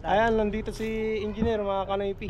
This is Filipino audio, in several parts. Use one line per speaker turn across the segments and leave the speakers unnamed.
Ayan, nandito si engineer mga kanoypi.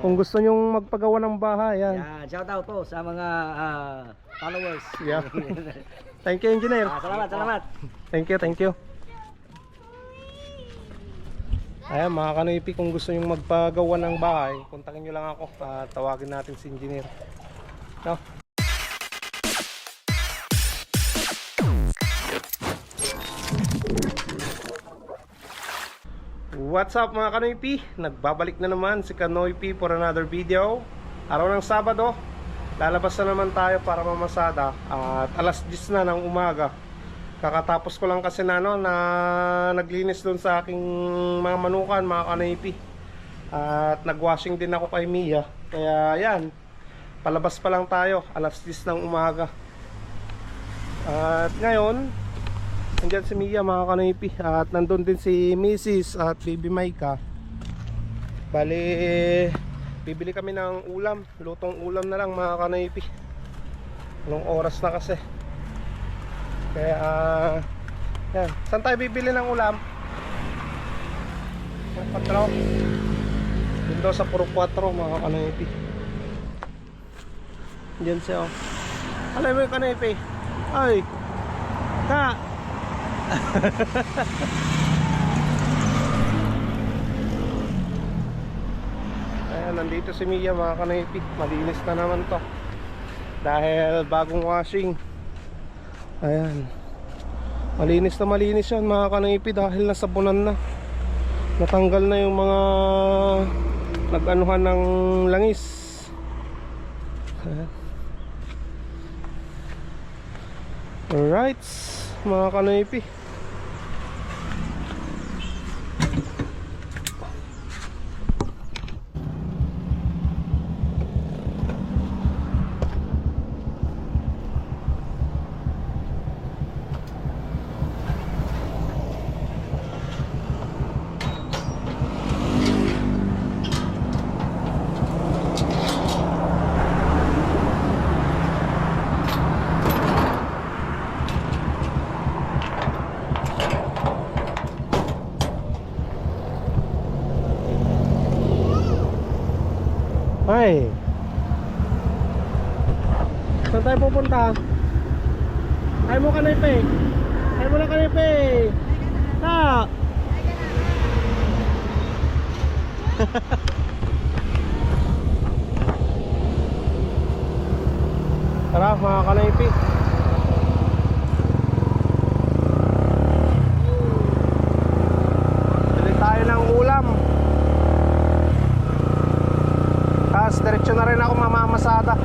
Kung gusto nyong magpagawa ng bahay, yan.
Yan, shout out po sa mga ah, followers.
Yeah. Thank you engineer.
Ah, salamat, salamat.
Thank you, thank you. Ayan mga kanoypi, kung gusto nyong magpagawa ng bahay, kontakin nyo lang ako. at tawagin natin si engineer. No? What's up mga kanoypi? Nagbabalik na naman si Kanoypi for another video. Araw ng Sabado, lalabas na naman tayo para mamasada at alas 10 na ng umaga. Kakatapos ko lang kasi na, ano, na naglinis doon sa aking mga manukan, mga kanoypi. At nagwashing din ako kay Mia. Kaya yan, palabas pa lang tayo, alas 10 ng umaga. At ngayon, Nandiyan si Mia mga kanoypi At nandun din si Mrs. at Baby Maika. Bali Bibili kami ng ulam. Lutong ulam na lang mga kanoypi Anong oras na kasi. Kaya ah, Yan. Saan tayo bibili ng ulam? Yung Patro Dito sa Puro 4 mga kanoypi Diyan siya oh. Alam mo yung kanoypi Ay Ha Ayan, nandito si Mia mga kanaypi. Malinis na naman to. Dahil bagong washing. Ayan. Malinis na malinis yan mga kanaypi Dahil nasabunan na. Natanggal na yung mga Nag-anuhan ng langis. Ayan. Alright mga kanaypi Ay. Saan tayo pupunta? Ay mo kanipe. Ay mo na kanipe. Ha. Tara mga kanipe. Bili tayo ng ulam. Tapos diretso na rin ako mamamasada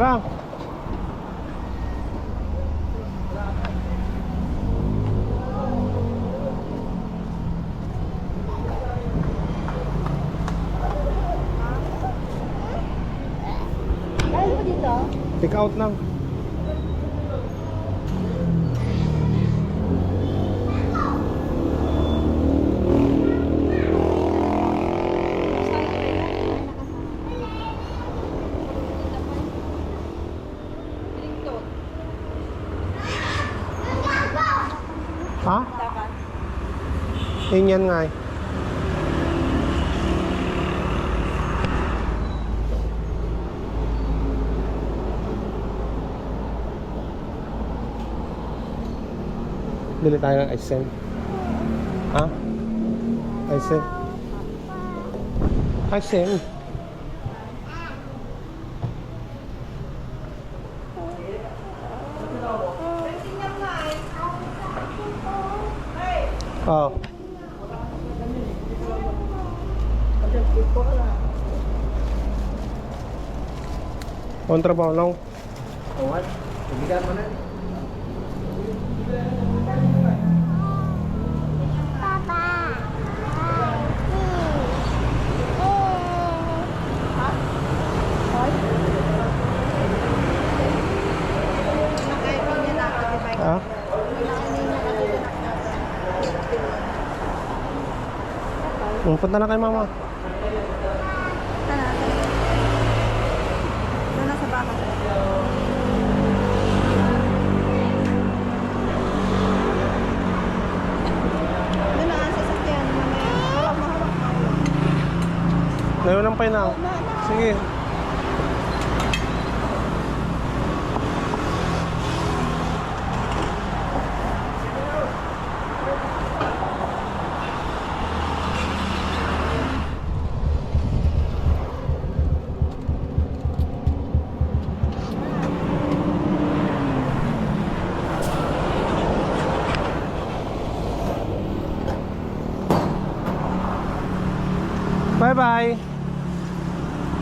Tara
Ano mo dito?
Take out lang Ha? Yun yan Bili tayo ng ice cream. Ha? Ice cream. Ice cream. Oh. Kontrabaho lang.
What? Ibigan mo na.
Oh, punta na kay mama.
Punta na. Punta
na sa baka. Ngayon ang final. Sige.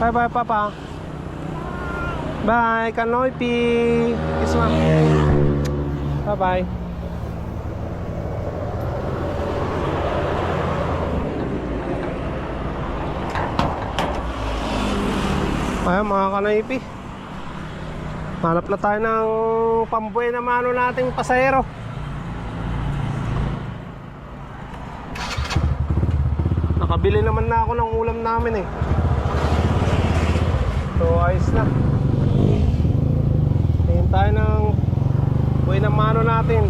Bye Papa. Bye, Kanoipi. Kiss. Bye bye. Ayan mga kanoipi. Hanap na tayo ng pambuhay na mano nating pasahero. Nakabili naman na ako ng ulam namin eh. So ayos na. Tingin tayo ng buhay ng mano natin.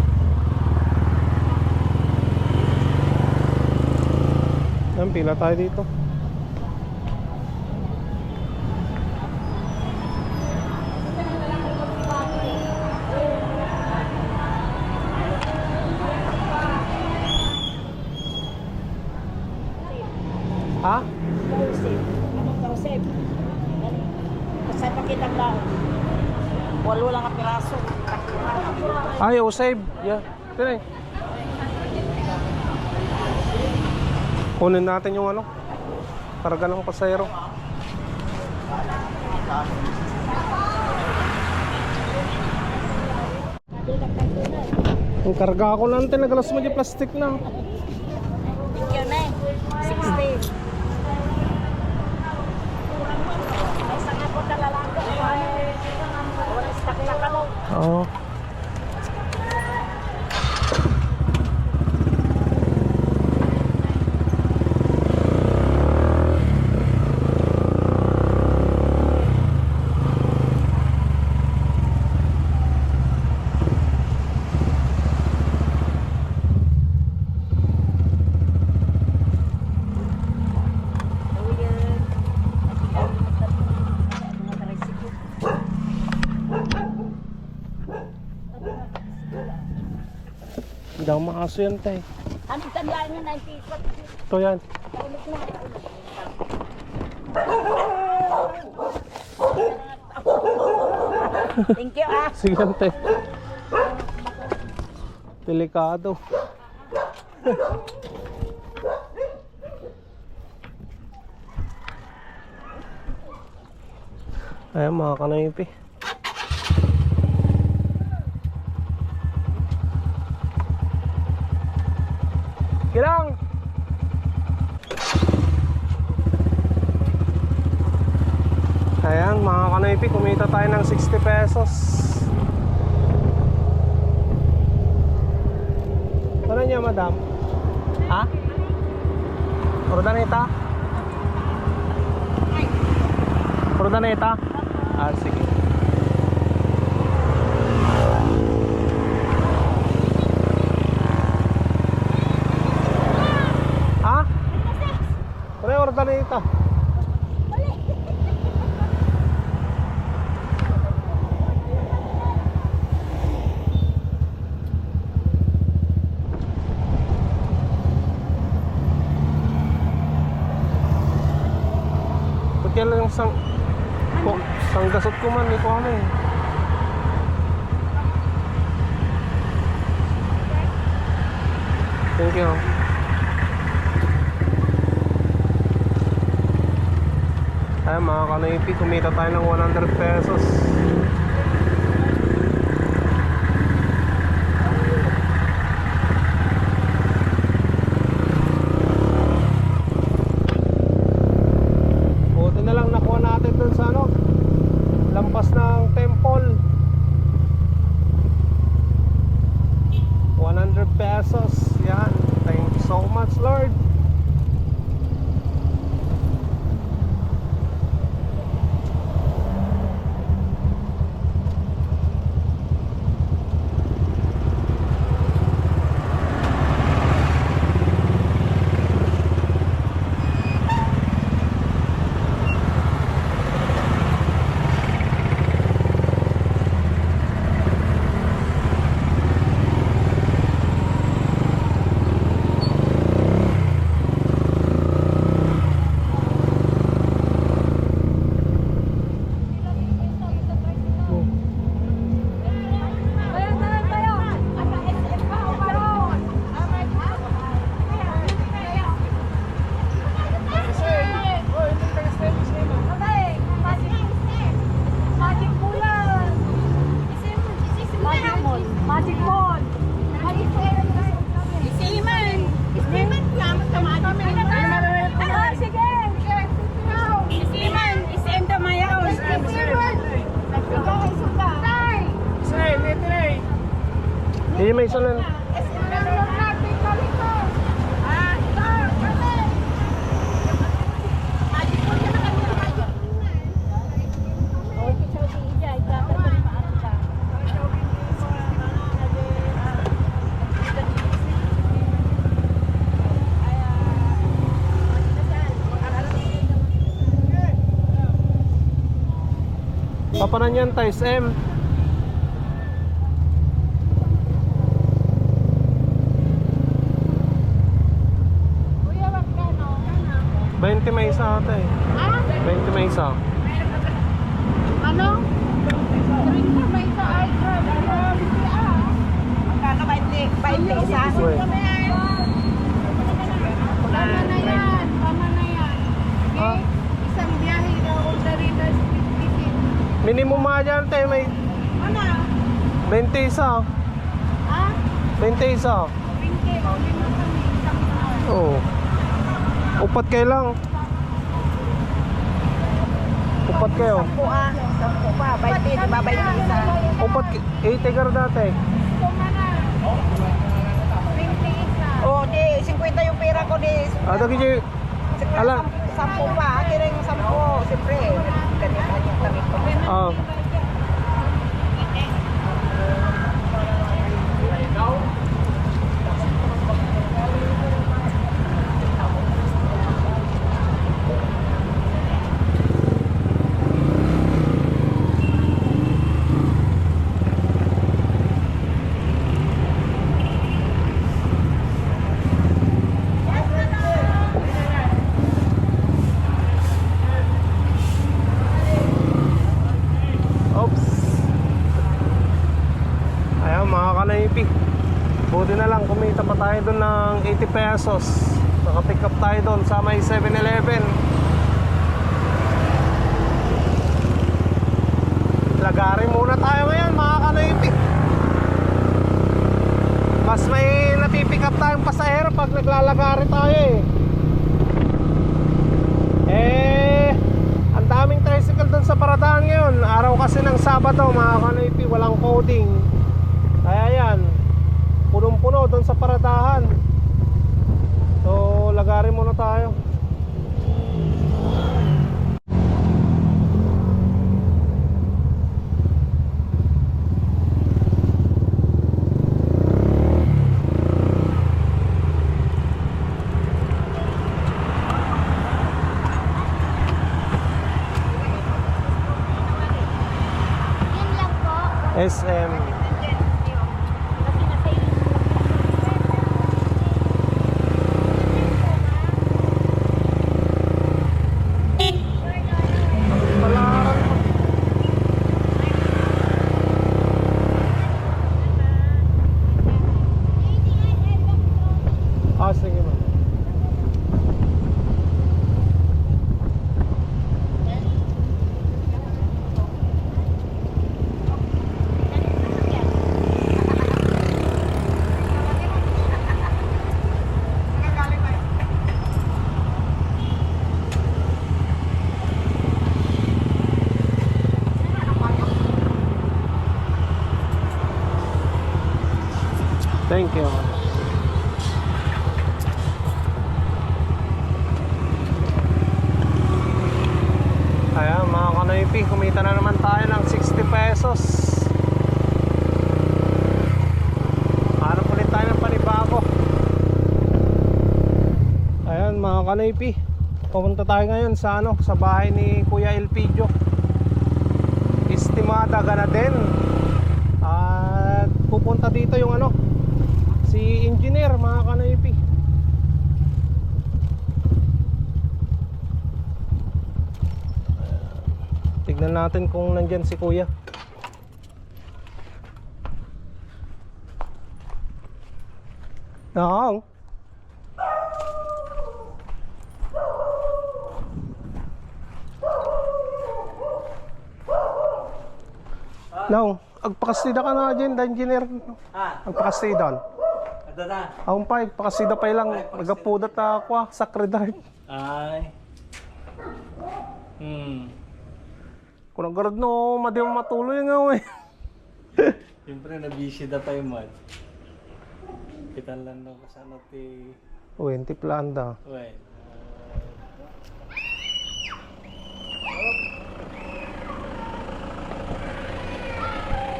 Yan, pila tayo dito. Oh, save. Yeah. Tira eh. Kunin natin yung ano. Karga ng pasayro. Ang karga ko lang tin nagalas mo di plastic na.
Thank you, Nay. 60. Ay, saan ako talalako? Ay, wala stock na kamo.
Oo. Maaso yan tay.
Anong tandaan niyo, 94?
Ito yan.
Na. Thank you, ah.
Sige yan tay. Delikado. Ayan mga kanaypi. Kilang! Ayan mga kanaypi, kumita tayo ng 60 pesos. Ano niya madam? Ha? Ordaneta? Ordaneta? Ah, sige. Ha? Ano yung ordaneta? Ba't yan lang sang... Ko, sang gasot ko man, ito ano eh. Thank you. Ay mga kanaypi, kumita tayo ng 100 pesos. Buti na lang nakuha natin dun sa ano, lampas ng temple. 100 pesos. Yan. Thank you so much, Lord. Isa lang. Papanan yan times M.
Kuya, wag ka, no?
20 may isa ata eh.
Ah?
20 may isa.
Ano? Drink ka ba ito? Ay, grabe. Grabe ah.
Magkano ba hindi? Ba hindi isa?
Uy.
Tama na yan. Tama na yan. Okay?
Ah.
Isang biyahe na order rito split ticket.
Minimum mga dyan te, may
Ano?
20 isa.
Ah?
20 isa.
Drink eh. O, lima kami. Isang tao.
Oo. Upat kayo lang. Upat kayo.
Sampu ah. Sampu pa. 20, di ba? 20 isa.
Upat, 80 ka dati.
Kumana. 20 isa.
O, di, 50 yung pera ko, di.
Ah, dagi dyan. Ala.
Sampu pa. Akin rin yung sampu. Siyempre, yung damit ko.
Ah. Oops. Ayan mga kanaypi. Buti na lang kumita pa tayo doon ng 80 pesos. Naka-pick up tayo doon sa may 7-Eleven. Lagari muna tayo ngayon mga kanaypi. Mas may napipick up tayong pasahero pag naglalagari tayo eh. Eh, ang daming tricycle doon sa paradahan ngayon. Araw kasi ng Sabado, mga kanoypi, walang coding. Kaya yan, punong-puno doon sa paradahan. So, lagarin muna tayo. SM.
Kasi nasa
Ah, sige ma'am. Thank you. Ayan mga kanoypi, kumita na naman tayo ng 60 pesos. Hanap ulit tayo ng panibago. Ayan mga kanoypi, pupunta tayo ngayon sa ano, sa bahay ni Kuya Elpidio. Estimada Ganaden. At pupunta dito yung ano, si engineer mga kanoypi. Tignan natin kung nandyan si kuya. Naong. Naong, agpakastida ka na dyan, engineer.
Ah,
Agpakastida.
Ada na.
Akong pa, agpakastida pa lang. Magapudat ako, ah, sacred heart.
Ay. Hmm.
Kung naggarad no, madi mo matuloy nga eh.
Siyempre, na-busy na tayo man. Kita lang daw kasano ti...
O, yung tiplanda.
Wait.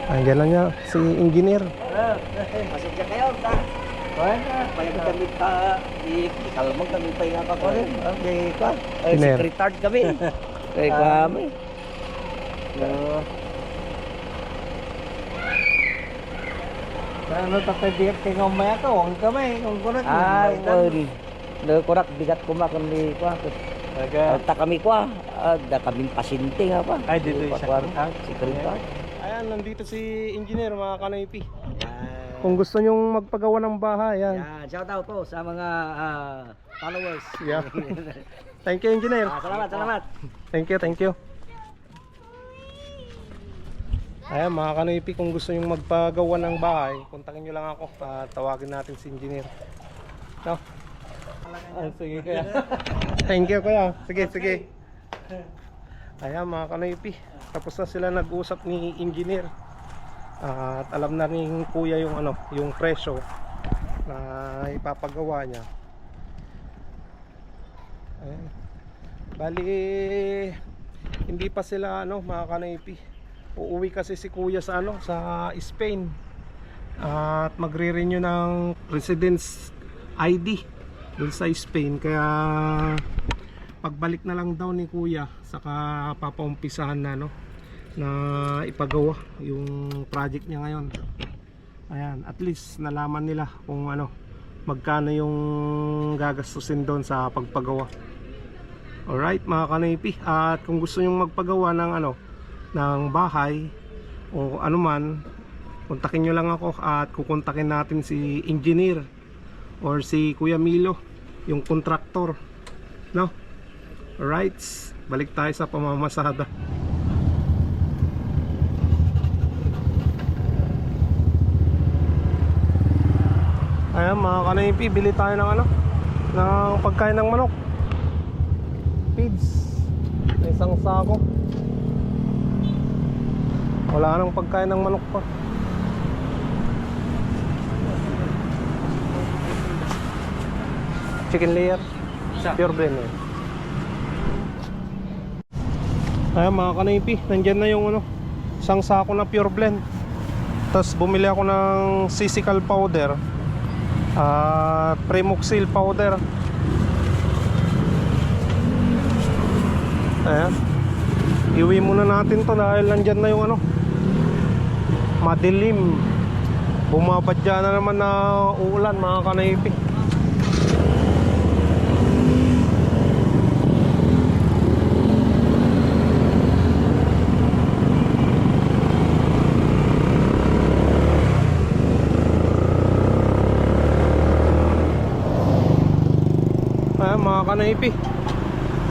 Andiyan lang niya, si engineer.
Masig ka kayo, ta. Payag kami pa, di kalmang kami pa yung ako rin. Okay, ka. Ay,
Iner.
secretary kami. Kaya kami.
Ano tatay biyak kay ngomaya ka, huwag kamay, kung kunat.
Ay, well, no, kurak bigat ko makon ni ko.
Taga,
Ta kami ko, ah, da kami pasyente nga pa.
Ay, dito yung
Pakuan,
secretary.
Secretary.
Ayan, nandito si engineer, mga kanaypi. Kung gusto nyong magpagawa ng bahay, yan.
Yan, shout out po sa mga ah, followers.
Yeah. Thank you, engineer.
Ah, salamat, salamat.
Thank you, thank you. Ayan, mga kanaypi, kung gusto nyong magpagawa ng bahay, kontakin nyo lang ako. Uh, tawagin natin si engineer. No?
ah, sige kaya.
Thank you, kuya. Sige, sige. Ayan, mga kanaypi. Tapos na sila nag-usap ni engineer. At alam na ni kuya yung ano, yung presyo na ipapagawa niya. Ayan. Bali hindi pa sila ano, mga kanaypi. Uuwi kasi si kuya sa ano, sa Spain. At magre-renew ng residence ID dun sa Spain kaya pagbalik na lang daw ni kuya saka papaumpisahan na no na ipagawa yung project niya ngayon. Ayan at least nalaman nila kung ano magkano yung gagastusin doon sa pagpagawa. Alright mga kanaypi at kung gusto nyong magpagawa ng ano ng bahay o anuman kontakin nyo lang ako at kukontakin natin si engineer or si Kuya Milo yung contractor. No? Alright balik tayo sa pamamasada ayan mga kanaypi bili tayo ng ano ng pagkain ng manok. Feeds. Isang sako. Wala nang pagkain ng manok pa. Chicken layer. Pure blend eh. Ayan mga kanaypi, nandyan na yung ano, isang sako na pure blend. Tapos bumili ako ng sisical powder at premoxil powder. Ayan. Iwi muna natin to dahil nandyan na yung ano, madilim. Bumabadya na naman na uulan mga kanaypi. Ayan mga kanaypi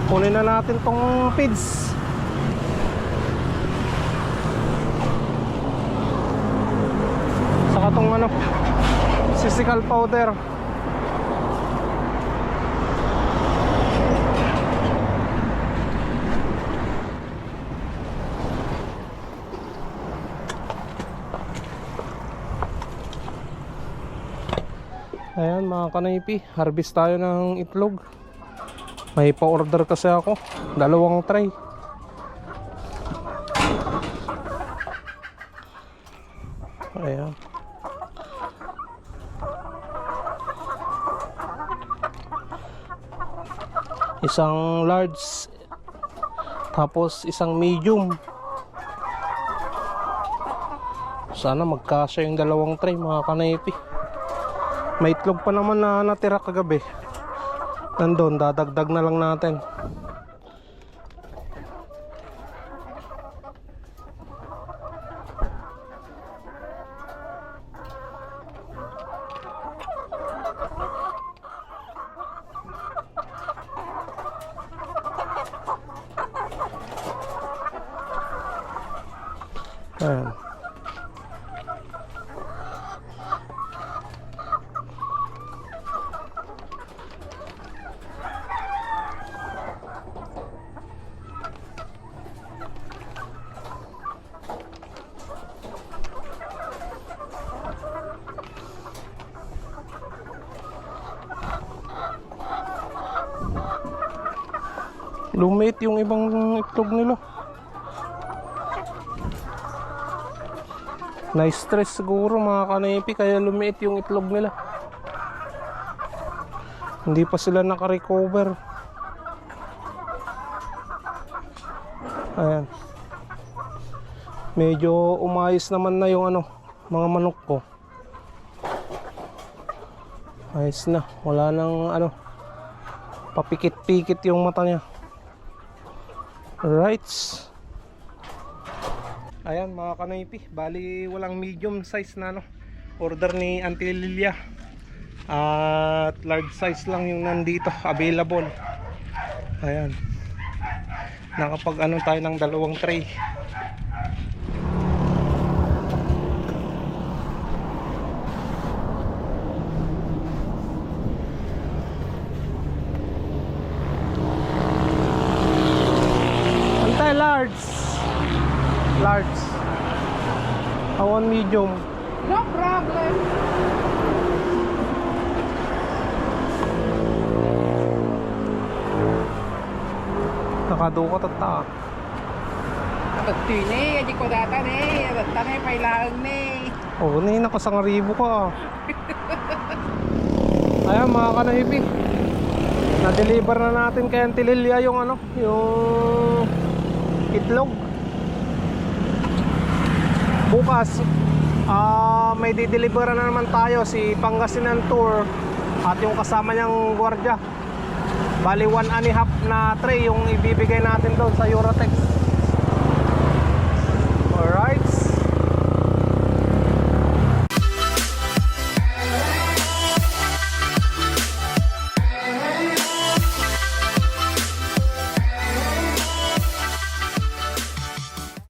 Kunin na natin tong feeds. Saka tong ano Sisical powder. Ayan mga kanaypi, harvest tayo ng itlog. May pa-order kasi ako, dalawang tray. Ayan. Isang large tapos isang medium. Sana magkasya yung dalawang tray mga kanaypi. May itlog pa naman na natira kagabi. Nandun, dadagdag na lang natin. Ayan. Lumit yung ibang itlog nila. Na-stress siguro mga kanipi kaya lumiit yung itlog nila. Hindi pa sila nakarecover. Ayan. Medyo umayos naman na yung ano, mga manok ko. Ayos na. Wala nang ano, papikit-pikit yung mata niya. Right. Ayan mga kanipi, bali walang medium size na ano. Order ni Auntie Lilia. At large size lang yung nandito available. Ayan. Nakapag ano tayo ng dalawang tray. Antay large. Large. I want medium.
No problem.
Nakadukot at ta.
Pagti ni, di ko data ni. Ni, pailaang ni.
Oo, oh, na nakasangaribo ka. Ayan mga kanahibi. Na-deliver na natin kay Auntie Lilia yung ano, yung itlog. Bukas, ah may di-deliver na naman tayo si Pangasinan Tour at yung kasama niyang gwardiya. Bali one and a half na tray yung ibibigay natin doon sa Eurotex.